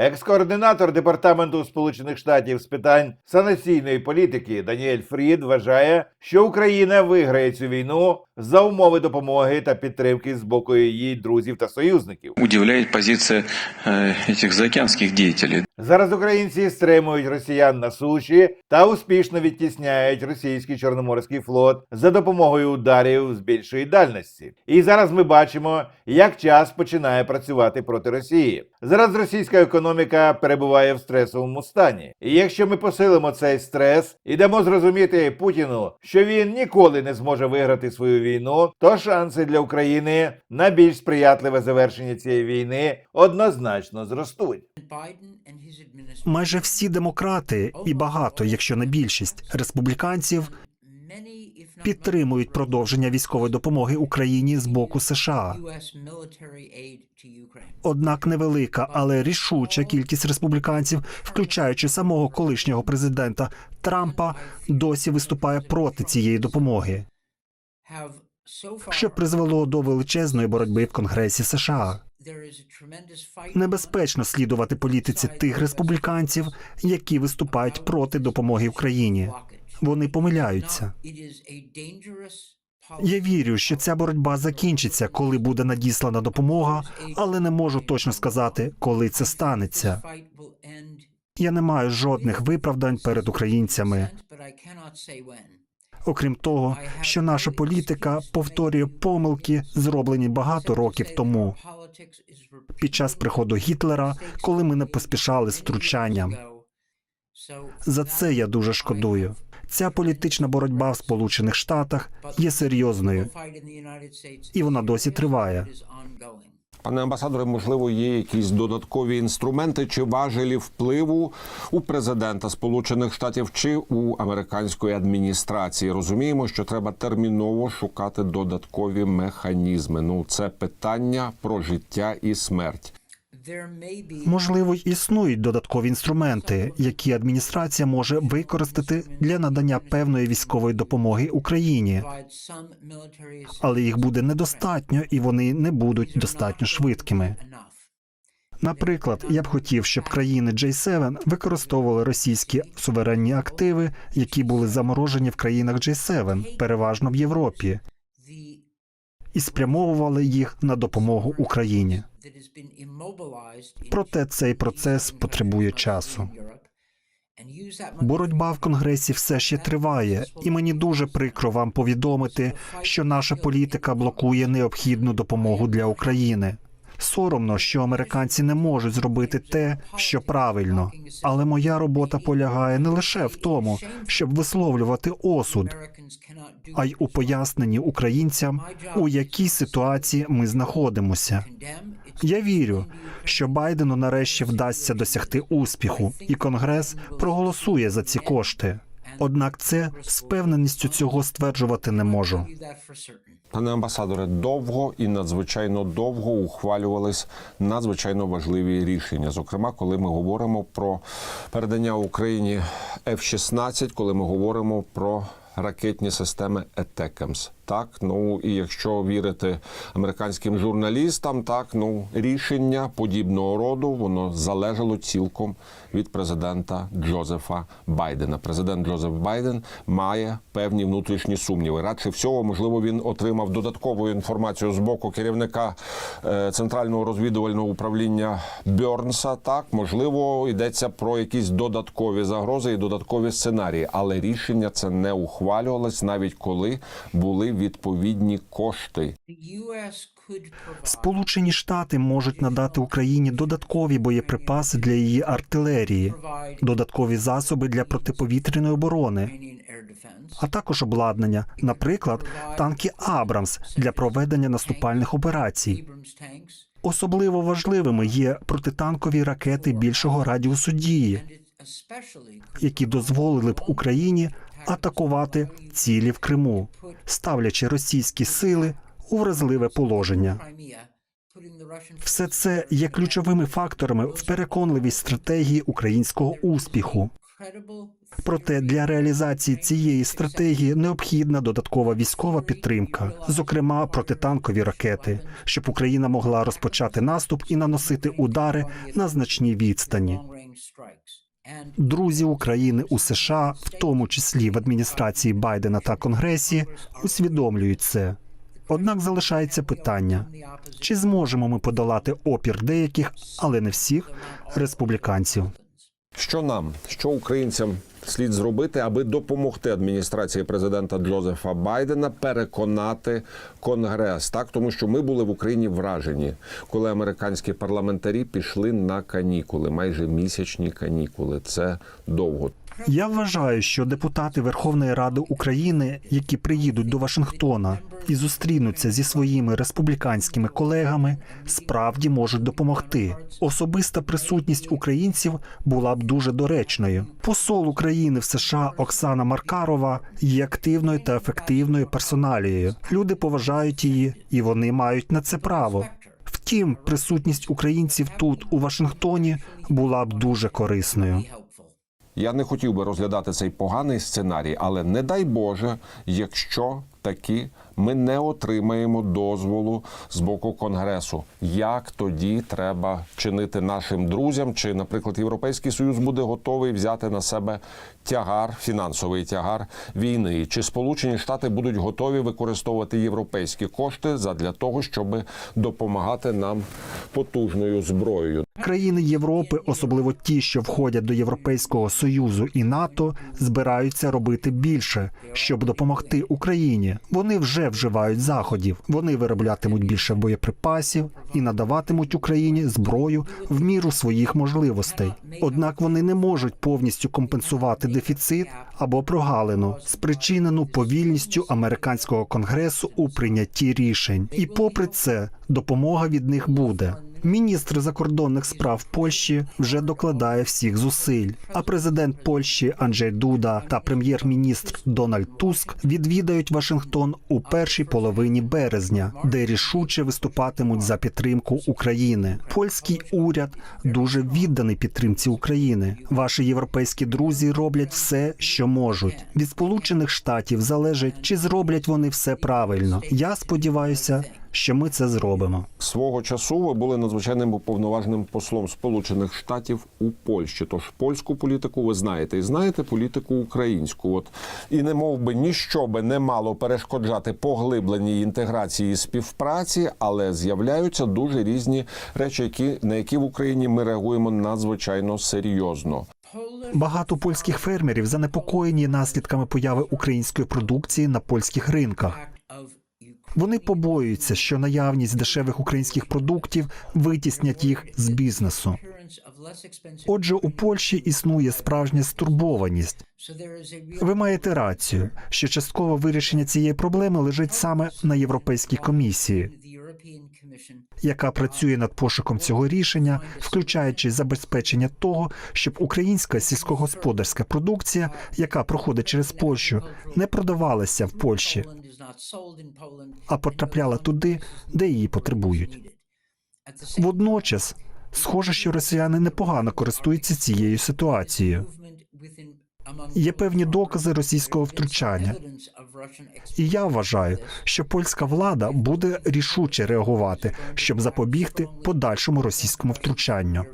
Екс-координатор департаменту Сполучених Штатів з питань санаційної політики Даніель Фрід вважає, що Україна виграє цю війну за умови допомоги та підтримки з боку її друзів та союзників. Удивляє позиція цих заокеанських заокеанских деятелей. Зараз українці стримують росіян на суші та успішно відтісняють російський чорноморський флот за допомогою ударів з більшої дальності. І зараз ми бачимо, як час починає працювати проти Росії. Зараз російська економіка перебуває в стресовому стані. І якщо ми посилимо цей стрес і дамо зрозуміти Путіну, що він ніколи не зможе виграти свою війну, то шанси для України на більш сприятливе завершення цієї війни однозначно зростуть. Майже всі демократи і багато, якщо не більшість, республіканців підтримують продовження військової допомоги Україні з боку США. Однак невелика, але рішуча кількість республіканців, включаючи самого колишнього президента Трампа, досі виступає проти цієї допомоги, що призвело до величезної боротьби в Конгресі США. Небезпечно слідувати політиці тих республіканців, які виступають проти допомоги Україні. Вони помиляються. Я вірю, що ця боротьба закінчиться, коли буде надіслана допомога, але не можу точно сказати, коли це станеться. Я не маю жодних виправдань перед українцями. Окрім того, що наша політика повторює помилки, зроблені багато років тому, під час приходу Гітлера, коли ми не поспішали з втручанням. За це я дуже шкодую. Ця політична боротьба в Сполучених Штатах є серйозною, і вона досі триває. Пане амбасадоре, можливо, є якісь додаткові інструменти чи важелі впливу у президента Сполучених Штатів чи у американської адміністрації. Розуміємо, що треба терміново шукати додаткові механізми. Ну, це питання про життя і смерть. Можливо, існують додаткові інструменти, які адміністрація може використати для надання певної військової допомоги Україні, але їх буде недостатньо і вони не будуть достатньо швидкими. Наприклад, я б хотів, щоб країни J7 використовували російські суверенні активи, які були заморожені в країнах J7, переважно в Європі, і спрямовували їх на допомогу Україні. Проте цей процес потребує часу. Боротьба в Конгресі все ще триває, і мені дуже прикро вам повідомити, що наша політика блокує необхідну допомогу для України. Соромно, що американці не можуть зробити те, що правильно. Але моя робота полягає не лише в тому, щоб висловлювати осуд, а й у поясненні українцям, у якій ситуації ми знаходимося. Я вірю, що Байдену нарешті вдасться досягти успіху, і Конгрес проголосує за ці кошти. Однак це з певненістю цього стверджувати не можу. Пане амбасадоре, довго і надзвичайно довго ухвалювались надзвичайно важливі рішення. Зокрема, коли ми говоримо про передання Україні F-16, коли ми говоримо про ракетні системи Етекемс. Так, ну і якщо вірити американським журналістам, так ну рішення подібного роду воно залежало цілком від президента Джозефа Байдена. Президент Джозеф Байден має певні внутрішні сумніви. Радше всього, можливо, він отримав додаткову інформацію з боку керівника е, центрального розвідувального управління Бьорнса. Так, можливо, йдеться про якісь додаткові загрози і додаткові сценарії, але рішення це не ухвалювалось, навіть коли були відповідні кошти. Сполучені Штати можуть надати Україні додаткові боєприпаси для її артилерії, додаткові засоби для протиповітряної оборони, а також обладнання, наприклад, танки Абрамс для проведення наступальних операцій. Особливо важливими є протитанкові ракети більшого радіусу дії, які дозволили б Україні атакувати цілі в Криму, ставлячи російські сили у вразливе положення. Все це є ключовими факторами в переконливій стратегії українського успіху. Проте для реалізації цієї стратегії необхідна додаткова військова підтримка, зокрема протитанкові ракети, щоб Україна могла розпочати наступ і наносити удари на значній відстані. Друзі України у США, в тому числі в адміністрації Байдена та Конгресі, усвідомлюють це. Однак залишається питання: чи зможемо ми подолати опір деяких, але не всіх республіканців? Що нам, що українцям слід зробити, аби допомогти адміністрації президента Джозефа Байдена переконати Конгрес, так тому що ми були в Україні вражені, коли американські парламентарі пішли на канікули, майже місячні канікули. Це довго. Я вважаю, що депутати Верховної Ради України, які приїдуть до Вашингтона і зустрінуться зі своїми республіканськими колегами, справді можуть допомогти. Особиста присутність українців була б дуже доречною. Посол України в США Оксана Маркарова є активною та ефективною персоналією. Люди поважають її, і вони мають на це право. Втім, присутність українців тут, у Вашингтоні, була б дуже корисною. Я не хотів би розглядати цей поганий сценарій, але не дай Боже, якщо таки ми не отримаємо дозволу з боку конгресу. Як тоді треба чинити нашим друзям? Чи, наприклад, Європейський Союз буде готовий взяти на себе тягар, фінансовий тягар війни? Чи Сполучені Штати будуть готові використовувати європейські кошти задля того, щоб допомагати нам потужною зброєю? Країни Європи, особливо ті, що входять до Європейського союзу і НАТО, збираються робити більше, щоб допомогти Україні. Вони вже вживають заходів. Вони вироблятимуть більше боєприпасів і надаватимуть Україні зброю в міру своїх можливостей. Однак вони не можуть повністю компенсувати дефіцит або прогалину, спричинену повільністю американського конгресу у прийнятті рішень. І попри це, допомога від них буде. Міністр закордонних справ Польщі вже докладає всіх зусиль. А президент Польщі Анджей Дуда та прем'єр-міністр Дональд Туск відвідають Вашингтон у першій половині березня, де рішуче виступатимуть за підтримку України. Польський уряд дуже відданий підтримці України. Ваші європейські друзі роблять все, що можуть. Від Сполучених Штатів залежить, чи зроблять вони все правильно. Я сподіваюся, що ми це зробимо. Свого часу ви були надзвичайним уповноваженим послом Сполучених Штатів у Польщі. Тож польську політику ви знаєте, і знаєте політику українську. От і не мов би ніщо би не мало перешкоджати поглибленій інтеграції і співпраці, але з'являються дуже різні речі, які на які в Україні ми реагуємо надзвичайно серйозно. Багато польських фермерів занепокоєні наслідками появи української продукції на польських ринках. Вони побоюються, що наявність дешевих українських продуктів витіснять їх з бізнесу. Отже, у Польщі існує справжня стурбованість. Ви маєте рацію, що часткове вирішення цієї проблеми лежить саме на Європейській комісії, яка працює над пошуком цього рішення, включаючи забезпечення того, щоб українська сільськогосподарська продукція, яка проходить через Польщу, не продавалася в Польщі, а потрапляла туди, де її потребують. Водночас, схоже, що росіяни непогано користуються цією ситуацією. Є певні докази російського втручання. І я вважаю, що польська влада буде рішуче реагувати, щоб запобігти подальшому російському втручанню.